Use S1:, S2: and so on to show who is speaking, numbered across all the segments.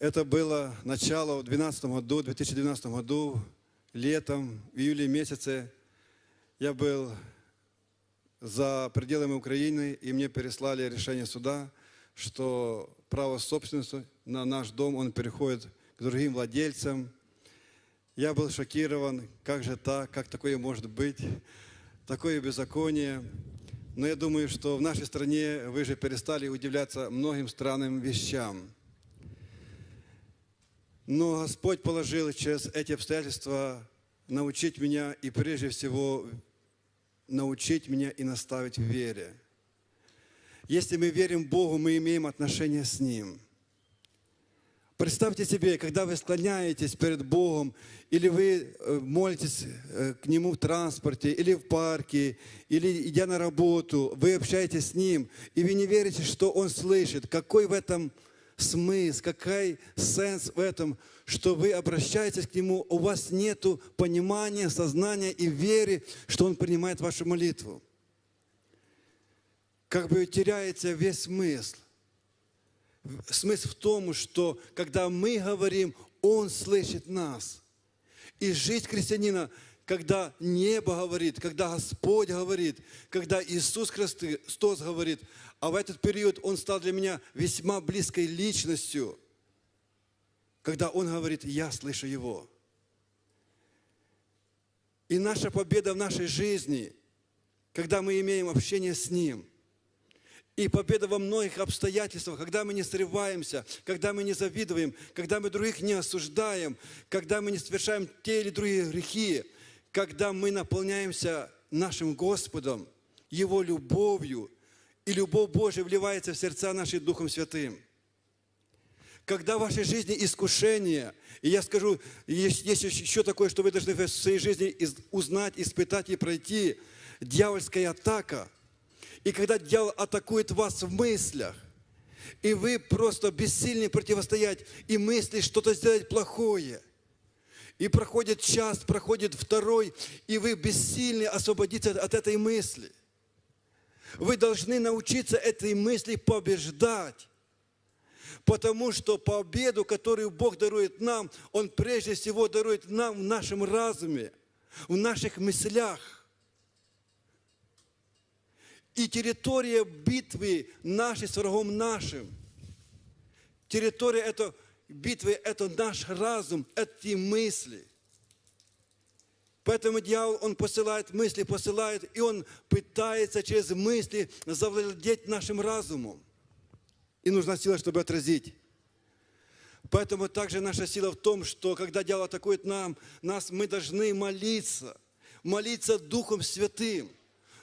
S1: Это было начало в 2012 году, 2012 году, летом, в июле месяце. Я был за пределами Украины, и мне переслали решение суда, что право собственности на наш дом, он переходит к другим владельцам. Я был шокирован, как же так, как такое может быть, такое беззаконие. Но я думаю, что в нашей стране вы же перестали удивляться многим странным вещам. Но Господь положил через эти обстоятельства научить меня и прежде всего научить меня и наставить в вере. Если мы верим Богу, мы имеем отношение с Ним. Представьте себе, когда вы склоняетесь перед Богом, или вы э, молитесь э, к Нему в транспорте, или в парке, или идя на работу, вы общаетесь с Ним, и вы не верите, что Он слышит. Какой в этом смысл, какой сенс в этом, что вы обращаетесь к Нему, у вас нет понимания, сознания и веры, что Он принимает вашу молитву. Как бы теряется весь смысл. Смысл в том, что когда мы говорим, Он слышит нас. И жизнь христианина, когда небо говорит, когда Господь говорит, когда Иисус Христос говорит, а в этот период Он стал для меня весьма близкой личностью, когда Он говорит, я слышу Его. И наша победа в нашей жизни, когда мы имеем общение с Ним – и победа во многих обстоятельствах, когда мы не срываемся, когда мы не завидуем, когда мы других не осуждаем, когда мы не совершаем те или другие грехи, когда мы наполняемся нашим Господом, Его любовью, и любовь Божия вливается в сердца наши Духом Святым. Когда в вашей жизни искушение, и я скажу, есть, есть еще такое, что вы должны в своей жизни узнать, испытать и пройти, дьявольская атака – и когда дьявол атакует вас в мыслях, и вы просто бессильны противостоять, и мысли что-то сделать плохое, и проходит час, проходит второй, и вы бессильны освободиться от этой мысли. Вы должны научиться этой мысли побеждать. Потому что победу, которую Бог дарует нам, Он прежде всего дарует нам в нашем разуме, в наших мыслях. И территория битвы нашей с врагом нашим, территория этой битвы – это наш разум, эти мысли. Поэтому дьявол, он посылает мысли, посылает, и он пытается через мысли завладеть нашим разумом. И нужна сила, чтобы отразить. Поэтому также наша сила в том, что когда дьявол атакует нам, нас, мы должны молиться, молиться Духом Святым.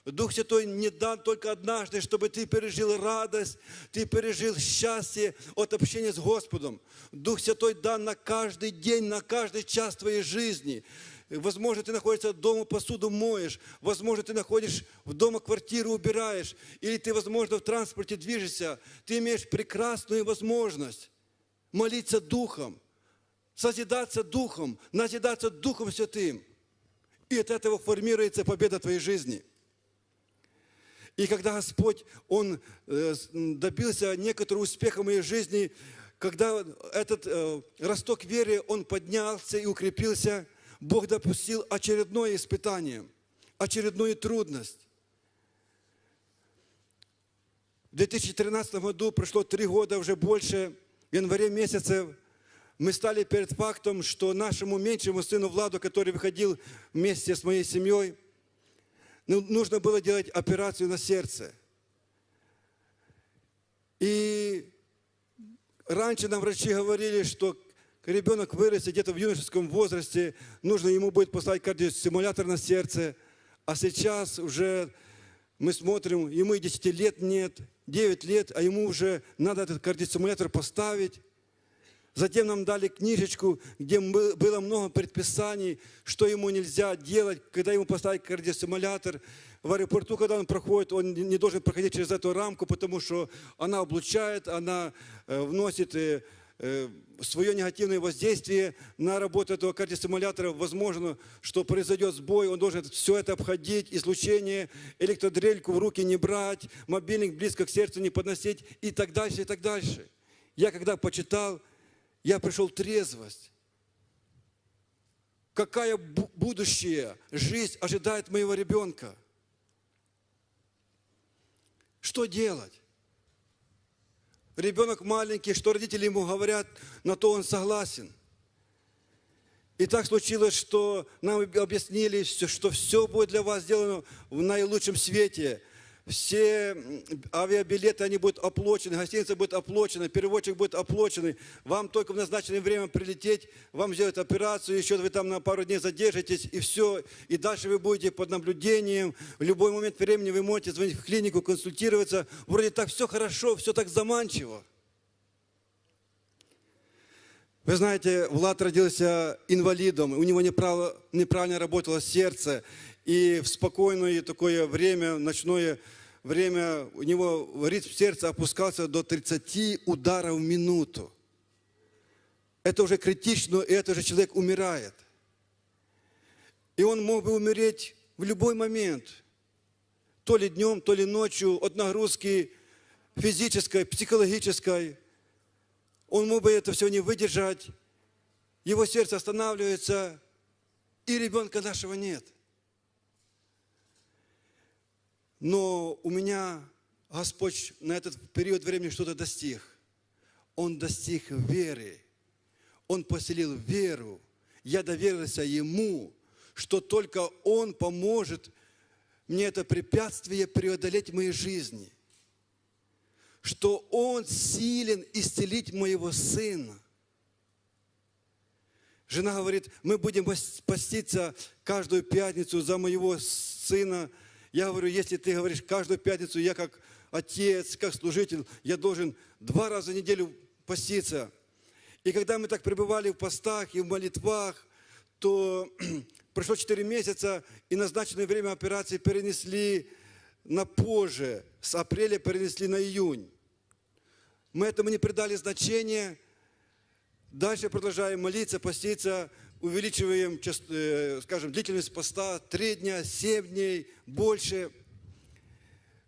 S1: Дух Святой не дан только однажды, чтобы ты пережил радость, ты пережил счастье от общения с Господом. Дух Святой дан на каждый день, на каждый час твоей жизни. Возможно, ты находишься дома, посуду моешь. Возможно, ты находишь в дома квартиру, убираешь. Или ты, возможно, в транспорте движешься. Ты имеешь прекрасную возможность молиться Духом, созидаться Духом, назидаться Духом Святым. И от этого формируется победа твоей жизни – и когда Господь, Он э, добился некоторого успеха в моей жизни, когда этот э, росток веры, он поднялся и укрепился, Бог допустил очередное испытание, очередную трудность. В 2013 году прошло три года, уже больше, в январе месяце мы стали перед фактом, что нашему меньшему сыну Владу, который выходил вместе с моей семьей, ну, нужно было делать операцию на сердце. И раньше нам врачи говорили, что ребенок вырастет где-то в юношеском возрасте, нужно ему будет поставить кардиостимулятор на сердце. А сейчас уже мы смотрим, ему и 10 лет нет, 9 лет, а ему уже надо этот кардиостимулятор поставить. Затем нам дали книжечку, где было много предписаний, что ему нельзя делать, когда ему поставить кардиостимулятор. В аэропорту, когда он проходит, он не должен проходить через эту рамку, потому что она облучает, она э, вносит э, свое негативное воздействие на работу этого кардиостимулятора. Возможно, что произойдет сбой, он должен все это обходить, излучение, электродрельку в руки не брать, мобильник близко к сердцу не подносить и так дальше, и так дальше. Я когда почитал, Я пришел в трезвость. Какая бу- будущее, жизнь ожидает моего ребенка? Что делать? Ребенок маленький, что родители ему говорят, на то он согласен. И так случилось, что нам объяснили, что все будет для вас сделано в наилучшем свете. Все авиабилеты, они будут оплачены, гостиница будет оплачена, переводчик будет оплаченный. Вам только в назначенное время прилететь, вам сделать операцию, еще вы там на пару дней задержитесь, и все. И дальше вы будете под наблюдением. В любой момент времени вы можете звонить в клинику, консультироваться. Вроде так все хорошо, все так заманчиво. Вы знаете, Влад родился инвалидом, у него неправо- неправильно работало сердце, и в спокойное такое время, ночное время, у него ритм сердца опускался до 30 ударов в минуту. Это уже критично, и это уже человек умирает. И он мог бы умереть в любой момент, то ли днем, то ли ночью, от нагрузки физической, психологической. Он мог бы это все не выдержать. Его сердце останавливается, и ребенка нашего нет. Но у меня Господь на этот период времени что-то достиг. Он достиг веры. Он поселил веру. Я доверился Ему, что только Он поможет мне это препятствие преодолеть в моей жизни. Что Он силен исцелить моего сына. Жена говорит, мы будем пос- поститься каждую пятницу за моего сына. Я говорю, если ты говоришь каждую пятницу, я как отец, как служитель, я должен два раза в неделю поститься. И когда мы так пребывали в постах и в молитвах, то прошло 4 месяца, и назначенное время операции перенесли на позже, с апреля перенесли на июнь. Мы этому не придали значения, Дальше продолжаем молиться, поститься, увеличиваем, э, скажем, длительность поста, три дня, семь дней, больше.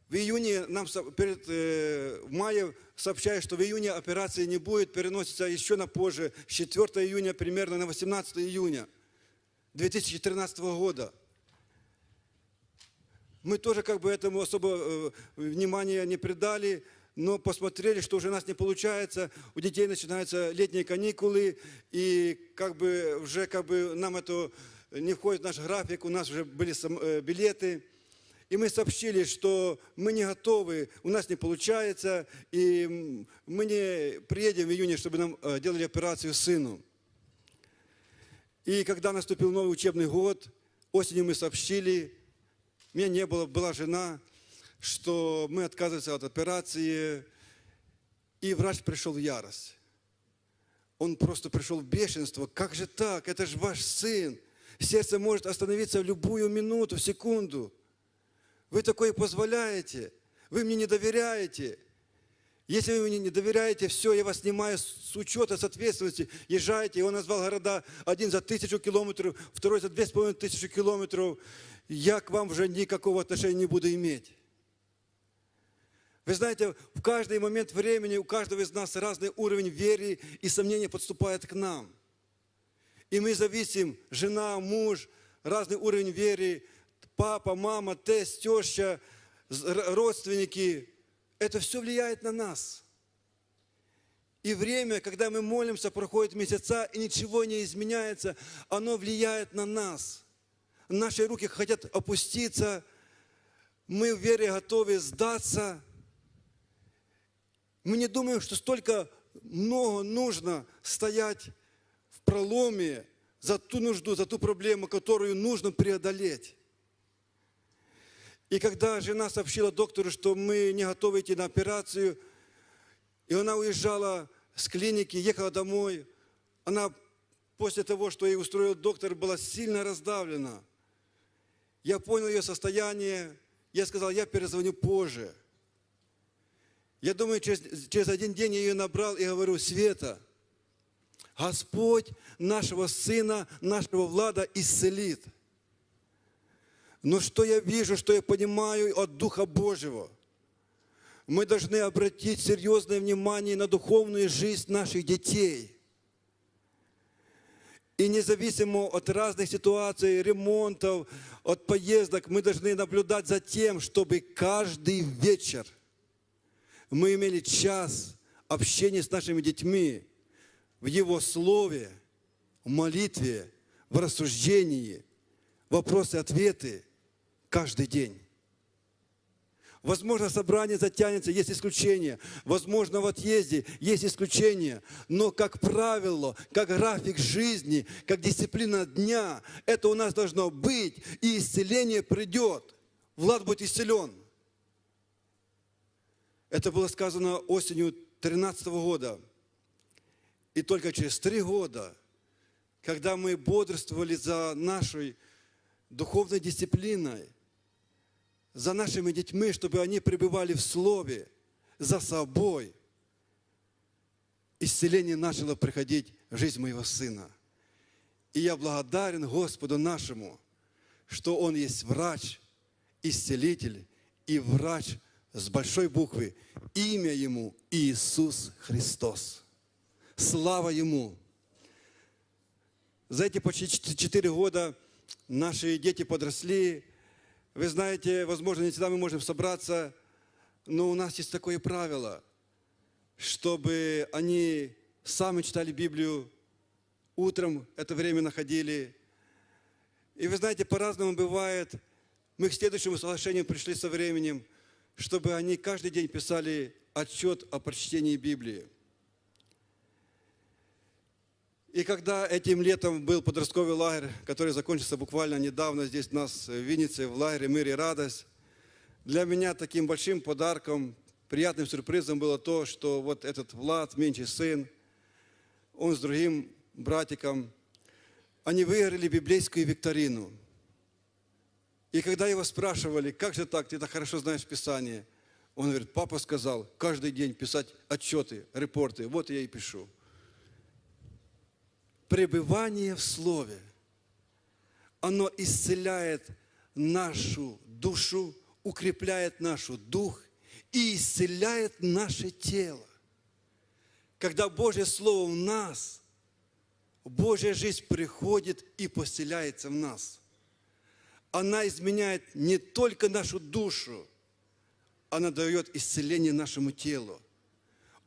S1: В июне нам перед, э, в мае сообщают, что в июне операции не будет, переносится еще на позже, с 4 июня примерно на 18 июня 2013 года. Мы тоже как бы этому особо э, внимания не придали, но посмотрели, что уже у нас не получается, у детей начинаются летние каникулы, и как бы уже как бы нам это не входит в наш график, у нас уже были э, билеты. И мы сообщили, что мы не готовы, у нас не получается, и мы не приедем в июне, чтобы нам э, делали операцию сыну. И когда наступил новый учебный год, осенью мы сообщили, меня не было, была жена, что мы отказываемся от операции, и врач пришел в ярость. Он просто пришел в бешенство. Как же так? Это же ваш сын. Сердце может остановиться в любую минуту, в секунду. Вы такое позволяете. Вы мне не доверяете. Если вы мне не доверяете, все, я вас снимаю с учета, с ответственности. Езжайте. Он назвал города. Один за тысячу километров, второй за две с половиной тысячи километров. Я к вам уже никакого отношения не буду иметь. Вы знаете, в каждый момент времени у каждого из нас разный уровень веры и сомнения подступает к нам. И мы зависим, жена, муж, разный уровень веры, папа, мама, тесть, теща, родственники. Это все влияет на нас. И время, когда мы молимся, проходит месяца, и ничего не изменяется, оно влияет на нас. Наши руки хотят опуститься, мы в вере готовы сдаться. Мы не думаем, что столько много нужно стоять в проломе за ту нужду, за ту проблему, которую нужно преодолеть. И когда жена сообщила доктору, что мы не готовы идти на операцию, и она уезжала с клиники, ехала домой, она после того, что ей устроил доктор, была сильно раздавлена. Я понял ее состояние, я сказал, я перезвоню позже. Я думаю, через, через один день я ее набрал и говорю, Света, Господь нашего сына, нашего Влада исцелит. Но что я вижу, что я понимаю от Духа Божьего? Мы должны обратить серьезное внимание на духовную жизнь наших детей. И независимо от разных ситуаций, ремонтов, от поездок, мы должны наблюдать за тем, чтобы каждый вечер мы имели час общения с нашими детьми в Его Слове, в молитве, в рассуждении, вопросы-ответы каждый день. Возможно, собрание затянется, есть исключения. Возможно, в отъезде есть исключения. Но, как правило, как график жизни, как дисциплина дня, это у нас должно быть, и исцеление придет. Влад будет исцелен. Это было сказано осенью 2013 года. И только через три года, когда мы бодрствовали за нашей духовной дисциплиной, за нашими детьми, чтобы они пребывали в Слове, за собой, исцеление начало приходить в жизнь моего сына. И я благодарен Господу нашему, что Он есть врач, исцелитель и врач с большой буквы. Имя Ему Иисус Христос. Слава Ему! За эти почти четыре года наши дети подросли, вы знаете, возможно, не всегда мы можем собраться, но у нас есть такое правило, чтобы они сами читали Библию, утром это время находили. И вы знаете, по-разному бывает. Мы к следующему соглашению пришли со временем, чтобы они каждый день писали отчет о прочтении Библии. И когда этим летом был подростковый лагерь, который закончился буквально недавно здесь у нас в Виннице, в лагере «Мир и радость», для меня таким большим подарком, приятным сюрпризом было то, что вот этот Влад, меньший сын, он с другим братиком, они выиграли библейскую викторину. И когда его спрашивали, как же так, ты так хорошо знаешь Писание, он говорит, папа сказал, каждый день писать отчеты, репорты, вот я и пишу пребывание в Слове, оно исцеляет нашу душу, укрепляет нашу дух и исцеляет наше тело. Когда Божье Слово в нас, Божья жизнь приходит и поселяется в нас. Она изменяет не только нашу душу, она дает исцеление нашему телу.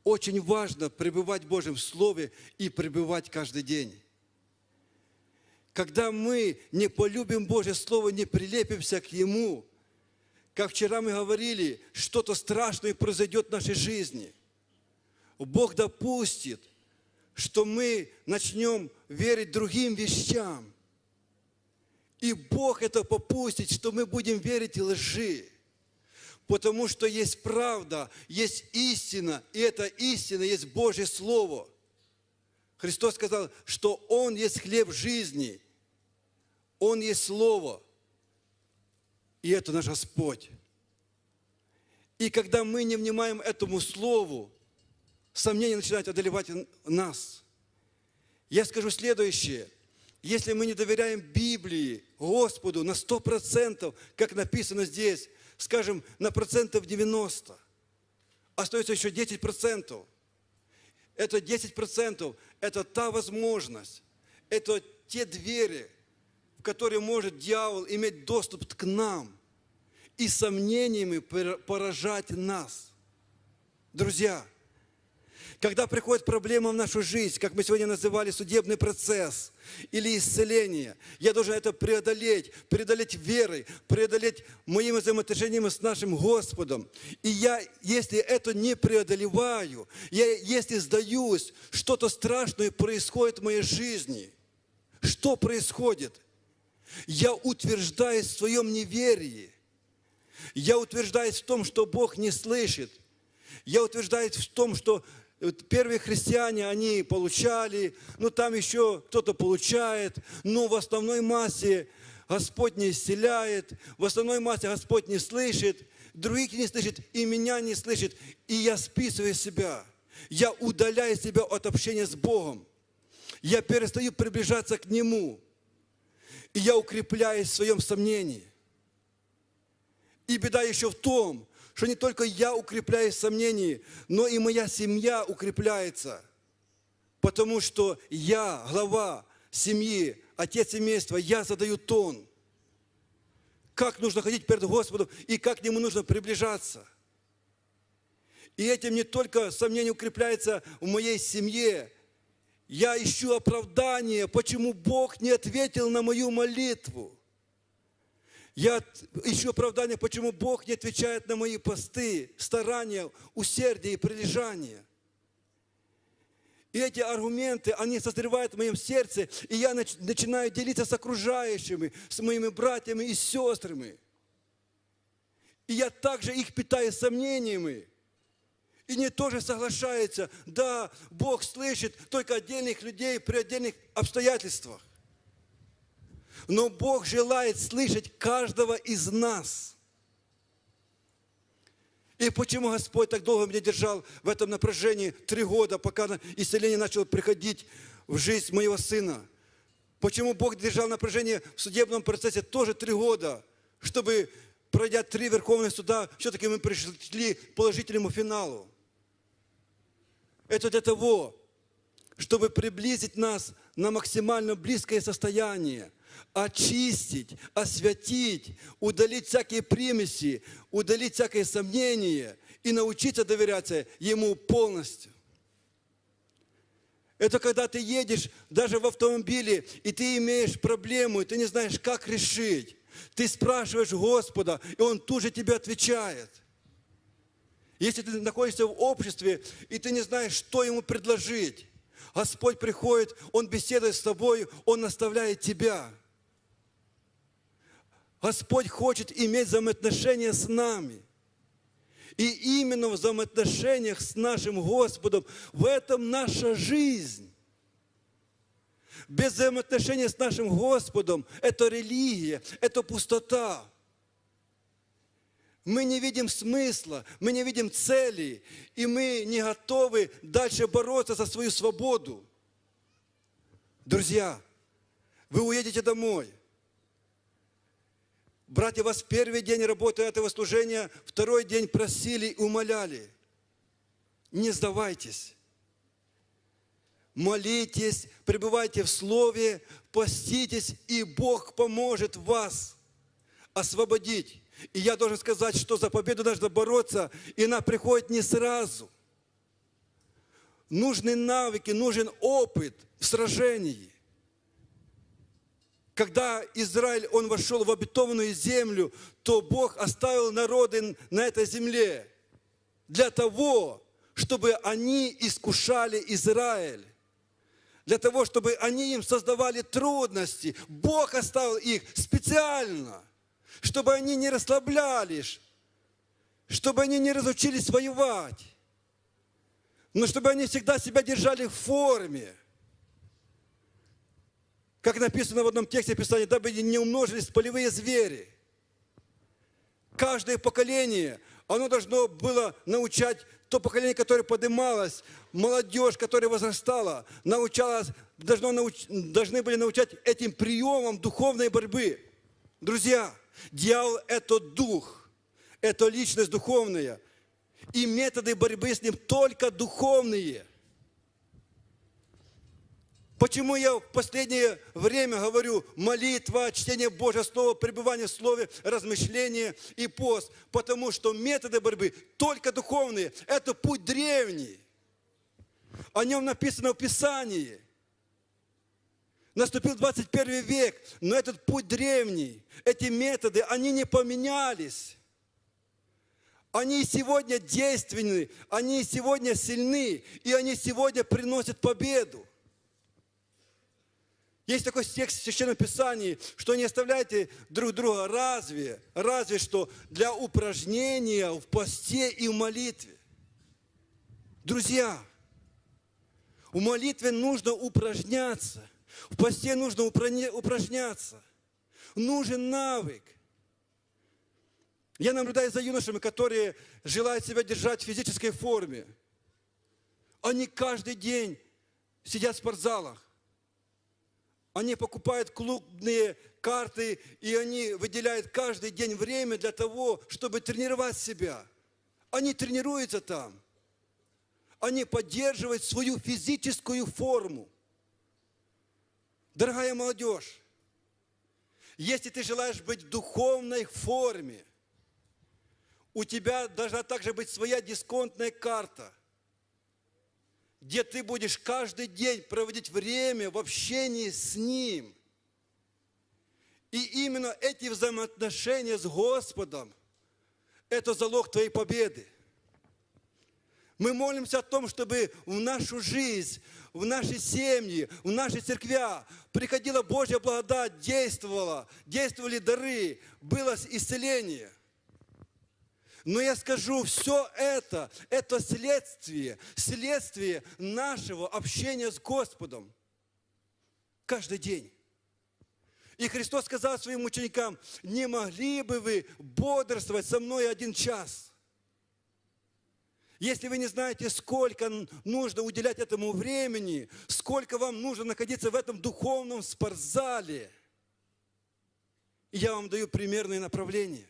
S1: Очень важно пребывать в Божьем Слове и пребывать каждый день. Когда мы не полюбим Божье Слово, не прилепимся к Ему, как вчера мы говорили, что-то страшное произойдет в нашей жизни. Бог допустит, что мы начнем верить другим вещам. И Бог это попустит, что мы будем верить лжи. Потому что есть правда, есть истина, и эта истина есть Божье Слово. Христос сказал, что Он есть хлеб жизни, Он есть Слово, и это наш Господь. И когда мы не внимаем этому Слову, сомнения начинают одолевать нас. Я скажу следующее. Если мы не доверяем Библии, Господу на сто процентов, как написано здесь, скажем, на процентов 90. Остается еще 10 процентов. Это 10 процентов, это та возможность, это те двери, в которые может дьявол иметь доступ к нам и сомнениями поражать нас. Друзья, когда приходит проблема в нашу жизнь, как мы сегодня называли судебный процесс или исцеление, я должен это преодолеть, преодолеть верой, преодолеть моим взаимоотношением с нашим Господом. И я, если это не преодолеваю, я, если сдаюсь, что-то страшное происходит в моей жизни. Что происходит? Я утверждаюсь в своем неверии. Я утверждаюсь в том, что Бог не слышит. Я утверждаюсь в том, что первые христиане, они получали, ну там еще кто-то получает, но в основной массе Господь не исцеляет, в основной массе Господь не слышит, других не слышит, и меня не слышит, и я списываю себя, я удаляю себя от общения с Богом, я перестаю приближаться к Нему, и я укрепляюсь в своем сомнении. И беда еще в том, что не только я укрепляюсь в сомнении, но и моя семья укрепляется. Потому что я глава семьи, отец семейства, я задаю тон. Как нужно ходить перед Господом и как к Нему нужно приближаться. И этим не только сомнение укрепляется в моей семье, я ищу оправдание, почему Бог не ответил на мою молитву. Я ищу оправдание, почему Бог не отвечает на мои посты, старания, усердие и прилежание. И эти аргументы, они созревают в моем сердце, и я начинаю делиться с окружающими, с моими братьями и сестрами. И я также их питаю сомнениями. И не тоже соглашается, да, Бог слышит только отдельных людей при отдельных обстоятельствах. Но Бог желает слышать каждого из нас. И почему Господь так долго меня держал в этом напряжении три года, пока исцеление начало приходить в жизнь моего сына? Почему Бог держал напряжение в судебном процессе тоже три года, чтобы, пройдя три верховных суда, все-таки мы пришли к положительному финалу? Это для того, чтобы приблизить нас на максимально близкое состояние, очистить, освятить, удалить всякие примеси, удалить всякое сомнение и научиться доверяться Ему полностью. Это когда ты едешь даже в автомобиле, и ты имеешь проблему, и ты не знаешь, как решить. Ты спрашиваешь Господа, и Он тут же тебе отвечает – если ты находишься в обществе, и ты не знаешь, что ему предложить, Господь приходит, Он беседует с тобой, Он наставляет тебя. Господь хочет иметь взаимоотношения с нами. И именно в взаимоотношениях с нашим Господом в этом наша жизнь. Без взаимоотношения с нашим Господом – это религия, это пустота – мы не видим смысла, мы не видим цели, и мы не готовы дальше бороться за свою свободу. Друзья, вы уедете домой. Братья вас первый день работы этого служения, второй день просили и умоляли. Не сдавайтесь. Молитесь, пребывайте в Слове, поститесь, и Бог поможет вас освободить и я должен сказать, что за победу нужно бороться, и она приходит не сразу. Нужны навыки, нужен опыт в сражении. Когда Израиль, он вошел в обетованную землю, то Бог оставил народы на этой земле для того, чтобы они искушали Израиль для того, чтобы они им создавали трудности. Бог оставил их специально чтобы они не расслаблялись, чтобы они не разучились воевать, но чтобы они всегда себя держали в форме. Как написано в одном тексте Писания, дабы не умножились полевые звери. Каждое поколение, оно должно было научать то поколение, которое поднималось, молодежь, которая возрастала, научалась, должно науч, должны были научать этим приемам духовной борьбы. Друзья, Дьявол – это дух, это личность духовная. И методы борьбы с ним только духовные. Почему я в последнее время говорю молитва, чтение Божьего Слова, пребывание в Слове, размышление и пост? Потому что методы борьбы только духовные. Это путь древний. О нем написано в Писании – Наступил 21 век, но этот путь древний, эти методы, они не поменялись. Они сегодня действенны, они сегодня сильны, и они сегодня приносят победу. Есть такой текст в Священном Писании, что не оставляйте друг друга разве, разве что для упражнения в посте и в молитве. Друзья, в молитве нужно упражняться – в посте нужно упражняться. Нужен навык. Я наблюдаю за юношами, которые желают себя держать в физической форме. Они каждый день сидят в спортзалах. Они покупают клубные карты, и они выделяют каждый день время для того, чтобы тренировать себя. Они тренируются там. Они поддерживают свою физическую форму. Дорогая молодежь, если ты желаешь быть в духовной форме, у тебя должна также быть своя дисконтная карта, где ты будешь каждый день проводить время в общении с Ним. И именно эти взаимоотношения с Господом – это залог твоей победы. Мы молимся о том, чтобы в нашу жизнь, в наши семьи, в наши церквя приходила Божья благодать, действовала, действовали дары, было исцеление. Но я скажу, все это, это следствие, следствие нашего общения с Господом каждый день. И Христос сказал своим ученикам, не могли бы вы бодрствовать со мной один час – если вы не знаете, сколько нужно уделять этому времени, сколько вам нужно находиться в этом духовном спортзале, я вам даю примерное направление.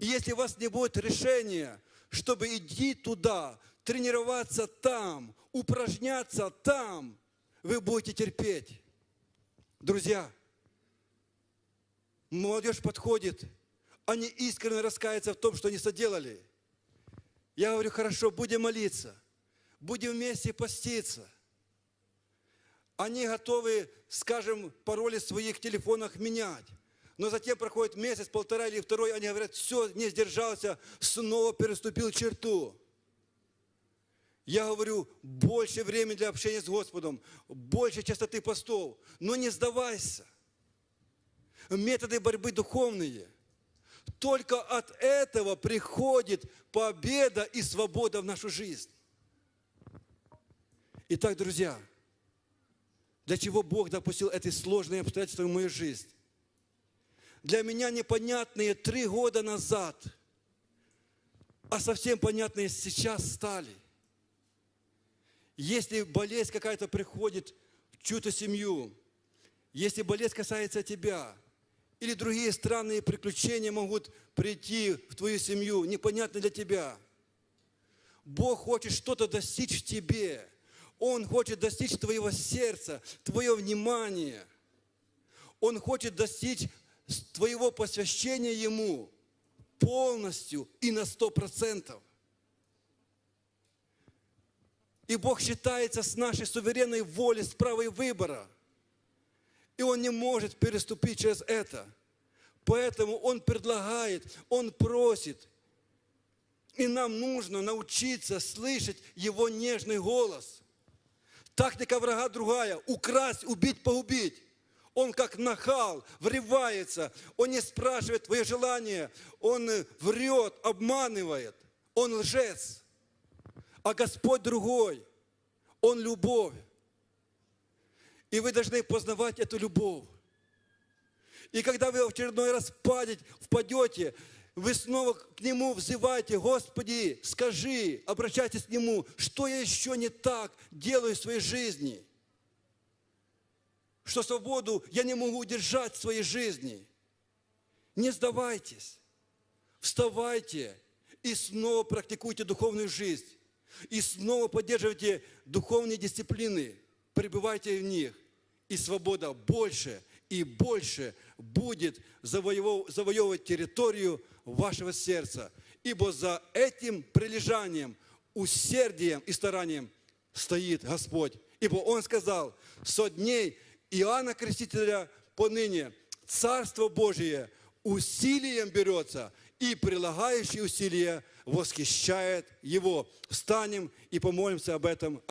S1: И если у вас не будет решения, чтобы идти туда, тренироваться там, упражняться там, вы будете терпеть. Друзья, молодежь подходит, они искренне раскаются в том, что они соделали – я говорю, хорошо, будем молиться, будем вместе поститься. Они готовы, скажем, пароли в своих телефонах менять. Но затем проходит месяц, полтора или второй, они говорят, все, не сдержался, снова переступил черту. Я говорю, больше времени для общения с Господом, больше частоты постов, но не сдавайся. Методы борьбы духовные – только от этого приходит победа и свобода в нашу жизнь. Итак, друзья, для чего Бог допустил эти сложные обстоятельства в мою жизнь? Для меня непонятные три года назад, а совсем понятные сейчас стали. Если болезнь какая-то приходит в чью-то семью, если болезнь касается тебя – или другие странные приключения могут прийти в твою семью, непонятно для тебя. Бог хочет что-то достичь в тебе. Он хочет достичь твоего сердца, твое внимание. Он хочет достичь твоего посвящения Ему полностью и на сто процентов. И Бог считается с нашей суверенной волей, с правой выбора – и он не может переступить через это. Поэтому он предлагает, он просит. И нам нужно научиться слышать его нежный голос. Тактика врага другая – украсть, убить, погубить. Он как нахал, врывается, он не спрашивает твое желание, он врет, обманывает, он лжец. А Господь другой, он любовь. И вы должны познавать эту любовь. И когда вы в очередной раз падете, впадете, вы снова к Нему взываете, Господи, скажи, обращайтесь к Нему, что я еще не так делаю в своей жизни, что свободу я не могу удержать в своей жизни. Не сдавайтесь, вставайте и снова практикуйте духовную жизнь, и снова поддерживайте духовные дисциплины, пребывайте в них и свобода больше и больше будет завоевывать территорию вашего сердца. Ибо за этим прилежанием, усердием и старанием стоит Господь. Ибо Он сказал, со дней Иоанна Крестителя поныне Царство Божие усилием берется, и прилагающий усилия восхищает Его. Встанем и помолимся об этом.